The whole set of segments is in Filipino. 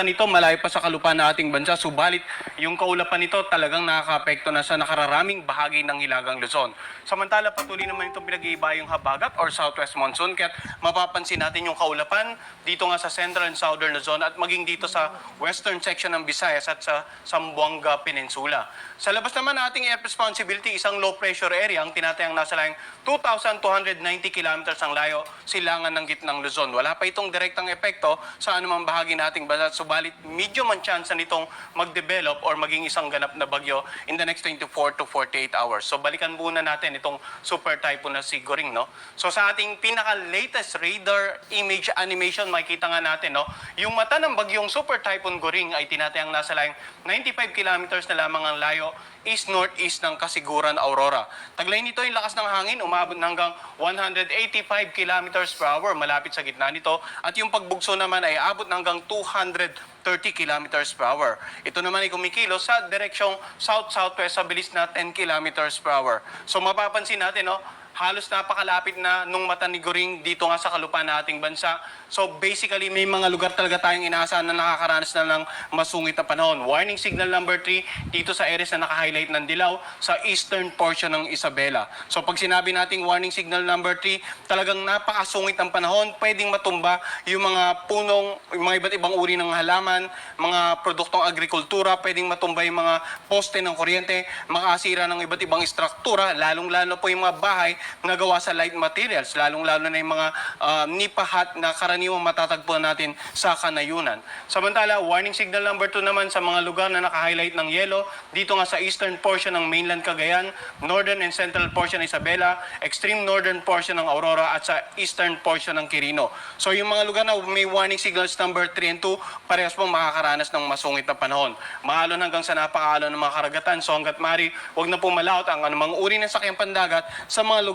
kita nito malayo pa sa kalupaan ng ating bansa. Subalit, yung kaulapan nito talagang nakaka-apekto na sa nakararaming bahagi ng Hilagang Luzon. Samantala, patuloy naman itong pinag-iiba yung habagat or southwest monsoon. Kaya mapapansin natin yung kaulapan dito nga sa central and southern Luzon at maging dito sa western section ng Visayas at sa Zamboanga Peninsula. Sa labas naman ng ating responsibility, isang low pressure area ang tinatayang nasa layang 2,290 kilometers ang layo silangan ng gitnang Luzon. Wala pa itong direktang epekto sa anumang bahagi nating bansa. Subalit, medyo man chance nitong mag-develop or maging isang ganap na bagyo in the next 24 to 48 hours. So balikan muna natin itong super typhoon na si Goring. No? So sa ating pinaka-latest radar image animation, makikita nga natin, no? yung mata ng bagyong super typhoon Goring ay tinatayang nasa layang 95 kilometers na lamang ang layo east northeast ng Kasiguran Aurora. Taglay nito yung lakas ng hangin umabot hanggang 185 kilometers per hour malapit sa gitna nito at yung pagbugso naman ay abot hanggang 200 30 kilometers per hour. Ito naman ay kumikilos sa direksyong south-southwest sa bilis na 10 kilometers per hour. So mapapansin natin, no, halos napakalapit na nung mata ni Goring dito nga sa kalupaan ng ating bansa. So basically, may mga lugar talaga tayong inaasahan na nakakaranas na ng masungit na panahon. Warning signal number 3 dito sa areas na naka-highlight ng dilaw sa eastern portion ng Isabela. So pag sinabi nating warning signal number 3, talagang napakasungit ng panahon. Pwedeng matumba yung mga punong, yung mga iba't ibang uri ng halaman, mga produktong agrikultura, pwedeng matumba yung mga poste ng kuryente, makasira ng iba't ibang istruktura, lalong-lalo po yung mga bahay na gawa sa light materials, lalong-lalo na yung mga uh, nipahat na karaniwang matatagpuan natin sa kanayunan. Samantala, warning signal number 2 naman sa mga lugar na naka-highlight ng yellow, dito nga sa eastern portion ng mainland Cagayan, northern and central portion ng Isabela, extreme northern portion ng Aurora at sa eastern portion ng Quirino. So yung mga lugar na may warning signals number 3 and 2, parehas pong makakaranas ng masungit na panahon. Maalon hanggang sa napakaalon ng mga karagatan. So hanggat mari, huwag na po malaot ang anumang uri ng sakyang pandagat sa mga lugar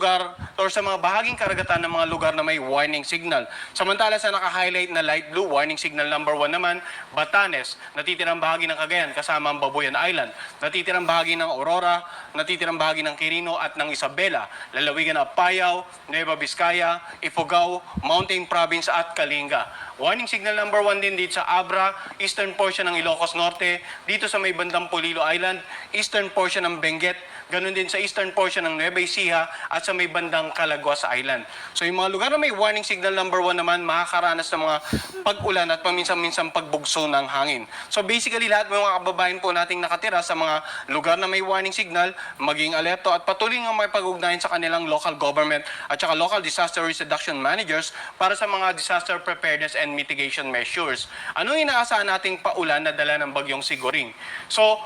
or sa mga bahaging karagatan ng mga lugar na may warning signal. Samantala sa naka-highlight na light blue, warning signal number 1 naman, Batanes, natitirang bahagi ng Cagayan kasama ang Babuyan Island, natitirang bahagi ng Aurora, natitirang bahagi ng Quirino at ng Isabela, lalawigan ng Apayao, Nueva Vizcaya, Ifugao, Mountain Province at Kalinga. Warning signal number 1 din dito sa Abra, eastern portion ng Ilocos Norte, dito sa may bandang Polilo Island, eastern portion ng Benguet, ganun din sa eastern portion ng Nueva Ecija at sa may bandang Calaguas Island. So yung mga lugar na may warning signal number 1 naman, makakaranas ng mga pag-ulan at paminsan-minsan pagbugso ng hangin. So basically lahat ng mga kababayan po nating nakatira sa mga lugar na may warning signal, maging alerto at patuloy nga may pag-ugnayan sa kanilang local government at saka local disaster risk reduction managers para sa mga disaster preparedness and mitigation measures. Ano inaasahan nating paulan na dala ng bagyong Siguring? So,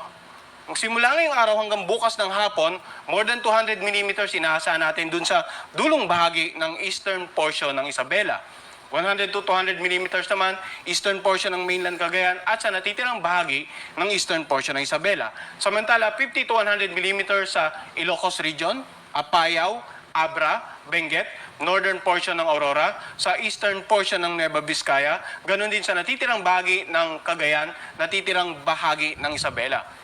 Magsimula ngayong araw hanggang bukas ng hapon, more than 200 millimeters inaasahan natin dun sa dulong bahagi ng eastern portion ng Isabela. 100 to 200 millimeters naman, eastern portion ng mainland Cagayan at sa natitirang bahagi ng eastern portion ng Isabela. Samantala, 50 to 100 millimeters sa Ilocos Region, Apayao, Abra, Benguet, northern portion ng Aurora, sa eastern portion ng Nueva Vizcaya, ganun din sa natitirang bahagi ng Cagayan, natitirang bahagi ng Isabela.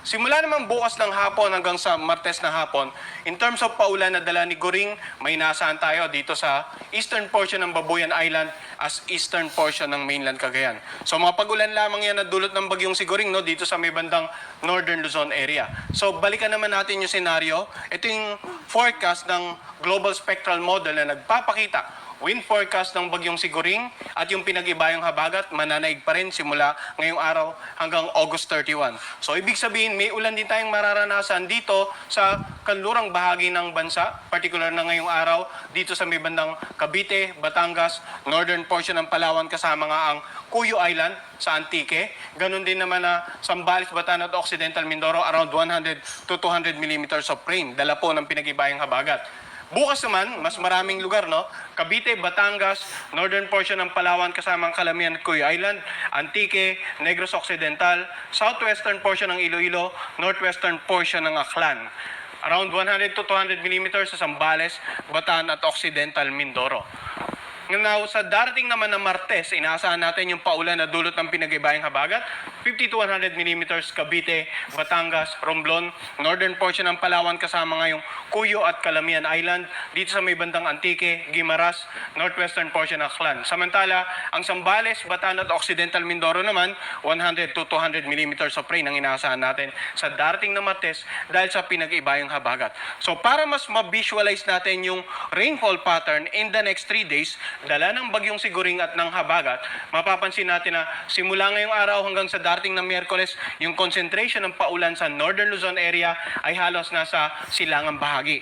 Simula naman bukas ng hapon hanggang sa Martes na hapon, in terms of paulan na dala ni Goring, may nasaan tayo dito sa eastern portion ng Babuyan Island as eastern portion ng mainland Cagayan. So mga pagulan lamang yan na dulot ng bagyong si Goring no, dito sa may bandang northern Luzon area. So balikan naman natin yung senaryo. Ito yung forecast ng Global Spectral Model na nagpapakita wind forecast ng bagyong Siguring at yung pinag-ibayang habagat mananaig pa rin simula ngayong araw hanggang August 31. So ibig sabihin may ulan din tayong mararanasan dito sa kanlurang bahagi ng bansa, particular na ngayong araw dito sa may bandang Cavite, Batangas, northern portion ng Palawan kasama nga ang Cuyo Island sa Antique. Ganon din naman na Sambales, Batan at Occidental Mindoro around 100 to 200 millimeters of rain. Dala po ng pinag-ibayang habagat. Bukas naman, mas maraming lugar, no? Cavite, Batangas, northern portion ng Palawan kasama ang Calamian at Cuyo Island, Antique, Negros Occidental, southwestern portion ng Iloilo, northwestern portion ng Aklan. Around 100 to 200 millimeters sa Sambales, Batan at Occidental Mindoro. Now, sa darating naman na Martes, inaasahan natin yung paulan na dulot ng pinag-ibayang habagat. 50 to 100 millimeters Cavite, Batangas, Romblon, northern portion ng Palawan kasama nga yung Cuyo at Calamian Island, dito sa may bandang Antique, Guimaras, northwestern portion ng Aklan. Samantala, ang Sambales, Batan at Occidental Mindoro naman, 100 to 200 millimeters of rain ang inaasahan natin sa darating na Martes dahil sa pinag-ibayang habagat. So para mas ma-visualize natin yung rainfall pattern in the next 3 days, dala ng bagyong siguring at ng habagat, mapapansin natin na simula ngayong araw hanggang sa darating na Miyerkules, yung concentration ng paulan sa Northern Luzon area ay halos nasa silangang bahagi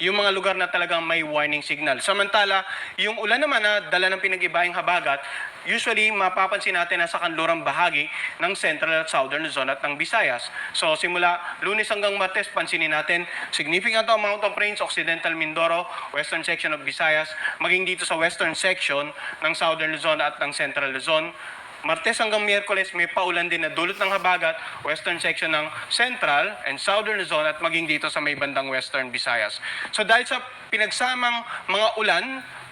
yung mga lugar na talagang may warning signal. Samantala, yung ulan naman na dala ng pinag-ibayang habagat, usually mapapansin natin na sa kanlurang bahagi ng Central at Southern Luzon at ng Visayas. So simula lunes hanggang martes, pansinin natin significant amount of rains Occidental Mindoro, western section of Visayas, maging dito sa western section ng Southern Luzon at ng Central Luzon. Martes hanggang Miyerkules may paulan din na dulot ng habagat, western section ng Central and Southern Luzon at maging dito sa may bandang Western Visayas. So dahil sa pinagsamang mga ulan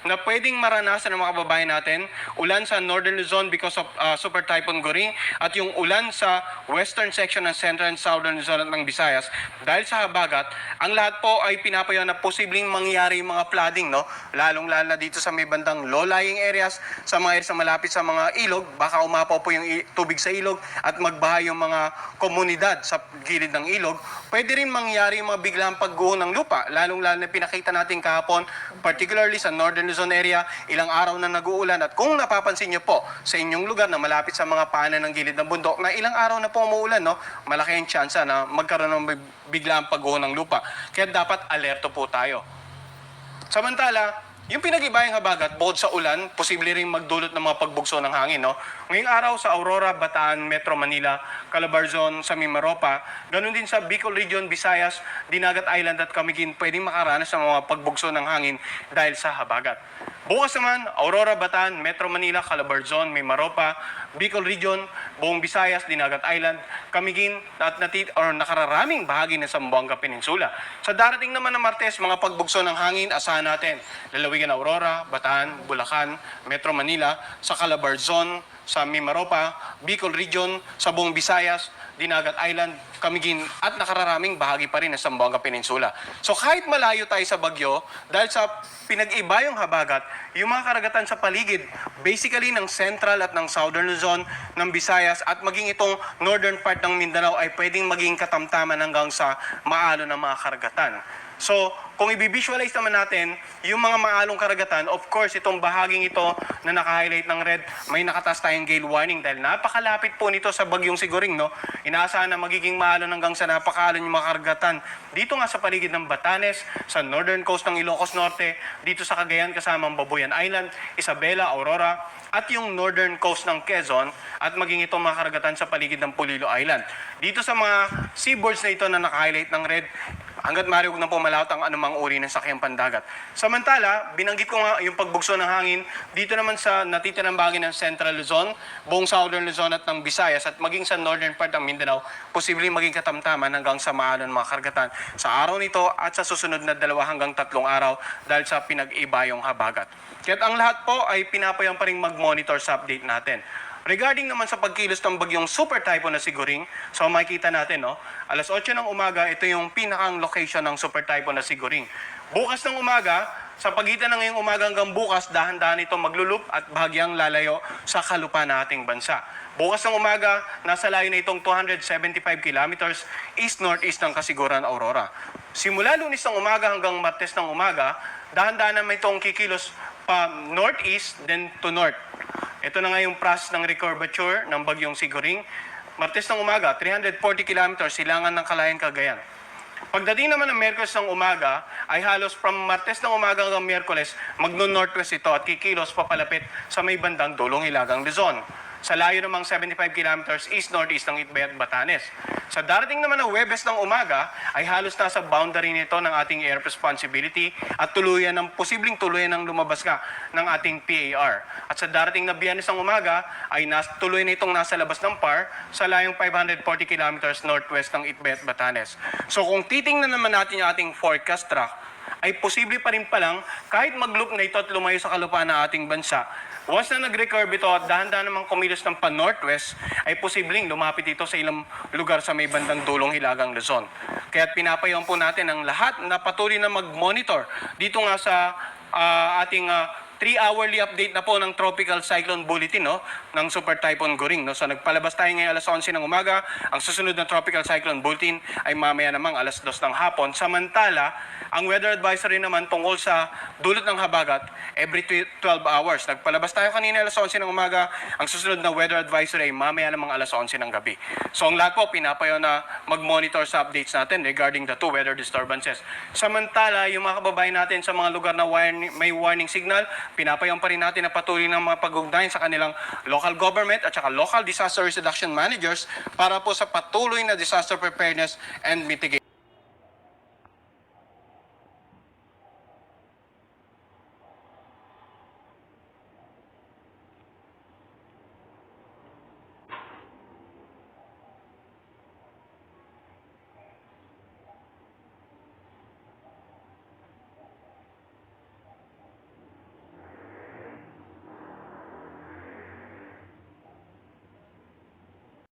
na pwedeng maranasan ng mga kababayan natin, ulan sa Northern Luzon because of uh, Super Typhoon Goring at yung ulan sa western section ng Central and Southern Luzon at ng Visayas dahil sa habagat, ang lahat po ay pinapayaw na posibleng mangyari yung mga flooding, no? Lalong-lalo na dito sa may bandang low-lying areas, sa mga areas na malapit sa mga ilog, baka umapaw po yung tubig sa ilog at magbaha yung mga komunidad sa gilid ng ilog. Pwede rin mangyari yung mga biglang pagguho ng lupa, lalong-lalo na pinakita natin kahapon, particularly sa Northern Luzon area, ilang araw na nag-uulan at kung napapansin nyo po sa inyong lugar na malapit sa mga paanan ng gilid ng bundok na ilang araw na po umuulan, no, malaki ang tsansa na magkaroon ng biglang pagguho ng lupa. Kaya dapat alerto po tayo. Samantala, yung pinag-ibayang habagat, bukod sa ulan, posible rin magdulot ng mga pagbugso ng hangin. No? Ngayong araw sa Aurora, Bataan, Metro Manila, Calabarzon, sa Mimaropa, ganun din sa Bicol Region, Visayas, Dinagat Island at Camiguin, pwedeng makaranas ng mga pagbugso ng hangin dahil sa habagat. Bukas naman, Aurora, Bataan, Metro Manila, Calabarzon, Mimaropa, Bicol Region, buong Visayas, Dinagat Island, Camiguin at natit or nakararaming bahagi ng Zamboanga Peninsula. Sa darating naman ng Martes, mga pagbugso ng hangin, asahan natin. Lalawigan Aurora, Bataan, Bulacan, Metro Manila, sa Calabarzon, sa Mimaropa, Bicol Region, sa buong Visayas, Dinagat Island, Camiguin at nakararaming bahagi pa rin ng Zamboanga Peninsula. So kahit malayo tayo sa bagyo, dahil sa pinag-iba yung habagat, yung mga karagatan sa paligid, basically ng Central at ng Southern Luzon, ng Visayas at maging itong northern part ng Mindanao ay pwedeng maging katamtaman hanggang sa maalo ng mga karagatan. So, kung i-visualize naman natin, yung mga maalong karagatan, of course, itong bahaging ito na naka-highlight ng red, may nakataas tayong gale warning dahil napakalapit po nito sa bagyong siguring, no? Inaasahan na magiging maalon hanggang sa napakaalon yung mga karagatan. Dito nga sa paligid ng Batanes, sa northern coast ng Ilocos Norte, dito sa Cagayan kasama ang Babuyan Island, Isabela, Aurora, at yung northern coast ng Quezon at maging itong mga karagatan sa paligid ng Pulilo Island. Dito sa mga seaboards na ito na naka-highlight ng red, hanggat maaari huwag na po malawat ang anumang uri ng sakyang pandagat. Samantala, binanggit ko nga yung pagbugso ng hangin dito naman sa natitirang bahagi ng Central Luzon, buong Southern Luzon at ng Visayas at maging sa northern part ng Mindanao, posibleng maging katamtaman hanggang sa maalon mga karagatan sa araw nito at sa susunod na dalawa hanggang tatlong araw dahil sa pinag-ibayong habagat. Kaya't ang lahat po ay pinapayang pa rin mag-monitor sa update natin. Regarding naman sa pagkilos ng bagyong super typhoon na siguring, so makikita natin, no? Alas 8 ng umaga, ito yung pinakang location ng super typhoon na siguring. Bukas ng umaga, sa pagitan ng ngayong umaga hanggang bukas, dahan-dahan ito maglulup at bahagyang lalayo sa kalupa ng ating bansa. Bukas ng umaga, nasa layo na itong 275 kilometers east-northeast ng Kasiguran, Aurora. Simula lunis ng umaga hanggang martes ng umaga, dahan-dahan na itong kikilos pa northeast then to north. Ito na nga yung process ng recurvature ng bagyong Siguring. Martes ng umaga, 340 kilometers silangan ng Kalayan, Cagayan. Pagdating naman ng Merkules ng umaga, ay halos from Martes ng umaga hanggang Merkules, magno-northwest ito at kikilos papalapit sa may bandang dulong Hilagang Luzon. Sa layo namang 75 kilometers east-northeast ng Itbay at Batanes. Sa darating naman ng Webes ng umaga, ay halos nasa boundary nito ng ating air responsibility at tuluyan ng posibleng tuluyan ng lumabas ka ng ating PAR. At sa darating na Biyernes ng umaga, ay nas, tuloy na itong nasa labas ng PAR sa layong 540 kilometers northwest ng Itbay at Batanes. So kung titingnan naman natin yung ating forecast track, ay posible pa rin palang kahit mag-loop na ito at lumayo sa kalupaan ng ating bansa, once na nag-recurve ito at dahan-dahan namang kumilos ng pan-northwest, ay posibleng lumapit ito sa ilang lugar sa may bandang dulong Hilagang Luzon. Kaya pinapayawan po natin ang lahat na patuloy na mag-monitor dito nga sa ah, ating ah, 3-hourly update na po ng Tropical Cyclone Bulletin no, ng Super Typhoon Goring. No? So nagpalabas tayo ngayon alas 11 ng umaga. Ang susunod na Tropical Cyclone Bulletin ay mamaya namang alas 2 ng hapon. Samantala, ang weather advisory naman tungkol sa dulot ng habagat every tw- 12 hours. Nagpalabas tayo kanina alas 11 ng umaga. Ang susunod na weather advisory ay mamaya namang alas 11 ng gabi. So ang lahat po pinapayo na mag-monitor sa updates natin regarding the two weather disturbances. Samantala, yung mga kababayan natin sa mga lugar na may warning signal, pinapayaw pa rin natin na patuloy ng mga pag-ugnayan sa kanilang local government at saka local disaster risk reduction managers para po sa patuloy na disaster preparedness and mitigation